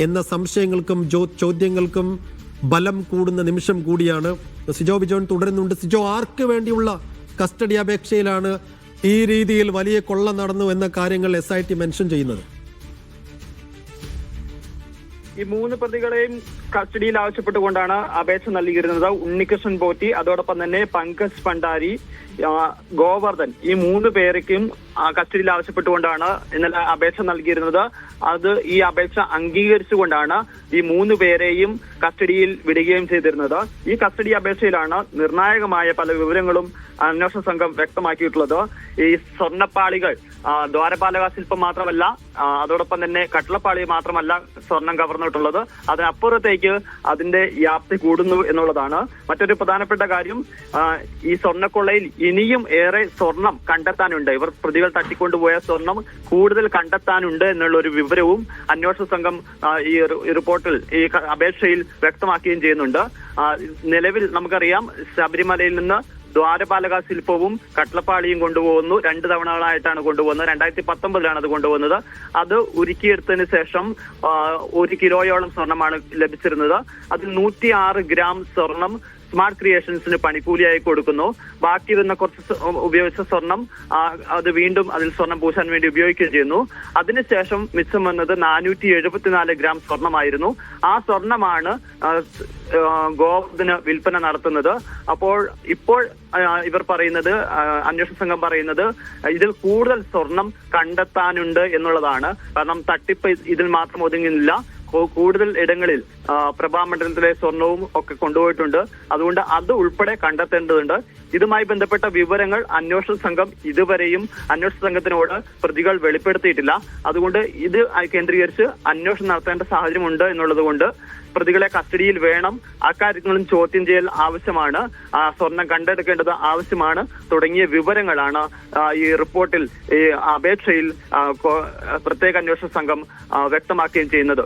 എന്ന സംശയങ്ങൾക്കും ജോ- ചോദ്യങ്ങൾക്കും ബലം കൂടുന്ന നിമിഷം കൂടിയാണ് സിജോ ബിജോൺ തുടരുന്നുണ്ട്. സിജോ ആർക്ക് വേണ്ടിയുള്ള കസ്റ്റഡി അപേക്ഷയിലാണ് ഈ രീതിയിൽ വലിയ കൊള്ള നടന്നു എന്ന കാര്യങ്ങൾ എസ് മെൻഷൻ ചെയ്യുന്നത്? ഈ മൂന്ന് പ്രതികളെയും കസ്റ്റഡിയിൽ ആവശ്യപ്പെട്ടുകൊണ്ടാണ് അപേക്ഷ നൽകിയിരുന്നത്. ഉണ്ണികൃഷ്ണൻ പോറ്റി അതോടൊപ്പം തന്നെ പങ്കജ് ഭണ്ഡാരി ഗോവർദ്ധൻ ഈ മൂന്ന് പേർക്കും കസ്റ്റഡിയിൽ ആവശ്യപ്പെട്ടുകൊണ്ടാണ് ഇന്നലെ അപേക്ഷ നൽകിയിരുന്നത്. അത് ഈ അപേക്ഷ അംഗീകരിച്ചുകൊണ്ടാണ് ഈ മൂന്ന് പേരെയും കസ്റ്റഡിയിൽ വിടുകയും ചെയ്തിരുന്നത്. ഈ കസ്റ്റഡി അപേക്ഷയിലാണ് നിർണായകമായ പല വിവരങ്ങളും അന്വേഷണ സംഘം വ്യക്തമാക്കിയിട്ടുള്ളത്. ഈ സ്വർണപ്പാളികൾ ദ്വാരപാലക ശില്പം മാത്രമല്ല അതോടൊപ്പം തന്നെ കട്ടളപ്പാളി മാത്രമല്ല സ്വർണം കവർന്നിട്ടുള്ളത്. അതിനപ്പുറത്തേക്ക് അതിന്റെ വ്യാപ്തി കൂടുന്നു എന്നുള്ളതാണ്. മറ്റൊരു പ്രധാനപ്പെട്ട കാര്യം ഈ സ്വർണക്കൊള്ളയിൽ ഇനിയും ഏറെ സ്വർണം കണ്ടെത്താനുണ്ട്. ഇവർ പ്രതികൾ തട്ടിക്കൊണ്ടുപോയ സ്വർണം കൂടുതൽ കണ്ടെത്താനുണ്ട് എന്നുള്ള ഒരു വിവരവും അന്വേഷണ സംഘം ഈ റിപ്പോർട്ടിൽ ഈ അപേക്ഷയിൽ വ്യക്തമാക്കുകയും ചെയ്യുന്നുണ്ട്. നിലവിൽ നമുക്കറിയാം ശബരിമലയിൽ നിന്ന് ദ്വാരപാലക ശില്പവും കട്ടളപ്പാളിയും കൊണ്ടുപോകുന്നു. രണ്ട് തവണകളായിട്ടാണ് കൊണ്ടുപോകുന്നത്. രണ്ടായിരത്തി പത്തൊമ്പതിലാണ് അത് കൊണ്ടുപോകുന്നത്. അത് ഉരുക്കിയെടുത്തതിന് ശേഷം ഒരു കിലോയോളം സ്വർണമാണ് ലഭിച്ചിരുന്നത്. അതിൽ നൂറ്റി ആറ് ഗ്രാം സ്വർണം സ്മാർട്ട് ക്രിയേഷൻസിന് പണിക്കൂലിയായി കൊടുക്കുന്നു. ബാക്കി വരുന്ന കുറച്ച് ഉപയോഗിച്ച സ്വർണം അത് വീണ്ടും അതിൽ സ്വർണം പൂശാൻ വേണ്ടി ഉപയോഗിക്കുകയും ചെയ്യുന്നു. അതിനുശേഷം മിച്ചം വന്നത് നാനൂറ്റി എഴുപത്തിനാല് ഗ്രാം സ്വർണമായിരുന്നു. ആ സ്വർണമാണ് ഗോവിന് വിൽപ്പന നടത്തുന്നത്. അപ്പോൾ ഇപ്പോൾ ഇവർ പറയുന്നത് അന്വേഷണ സംഘം പറയുന്നത് ഇതിൽ കൂടുതൽ സ്വർണം കണ്ടെത്താനുണ്ട് എന്നുള്ളതാണ്. കാരണം തട്ടിപ്പ് ഇതിൽ മാത്രം ഒതുങ്ങുന്നില്ല കൂടുതൽ ഇടങ്ങളിൽ പ്രഭാ പ്രഭാമണ്ഡലത്തിലെ സ്വർണവും ഒക്കെ കൊണ്ടുപോയിട്ടുണ്ട്. അതുകൊണ്ട് അത് ഉൾപ്പെടെ കണ്ടെത്തേണ്ടതുണ്ട്. ഇതുമായി ബന്ധപ്പെട്ട വിവരങ്ങൾ അന്വേഷണ സംഘം ഇതുവരെയും അന്വേഷണ സംഘത്തിനോട് പ്രതികൾ വെളിപ്പെടുത്തിയിട്ടില്ല. അതുകൊണ്ട് ഇത് കേന്ദ്രീകരിച്ച് അന്വേഷണം നടത്തേണ്ട സാഹചര്യമുണ്ട് എന്നുള്ളത് കൊണ്ട് പ്രതികളെ കസ്റ്റഡിയിൽ വേണം. അക്കാര്യങ്ങളും ചോദ്യം ചെയ്യൽ ആവശ്യമാണ്. സ്വർണം കണ്ടെടുക്കേണ്ടത് ആവശ്യമാണ്. തുടങ്ങിയ വിവരങ്ങളാണ് ഈ റിപ്പോർട്ടിൽ ഈ അപേക്ഷയിൽ പ്രത്യേക അന്വേഷണ സംഘം വ്യക്തമാക്കുകയും ചെയ്യുന്നത്.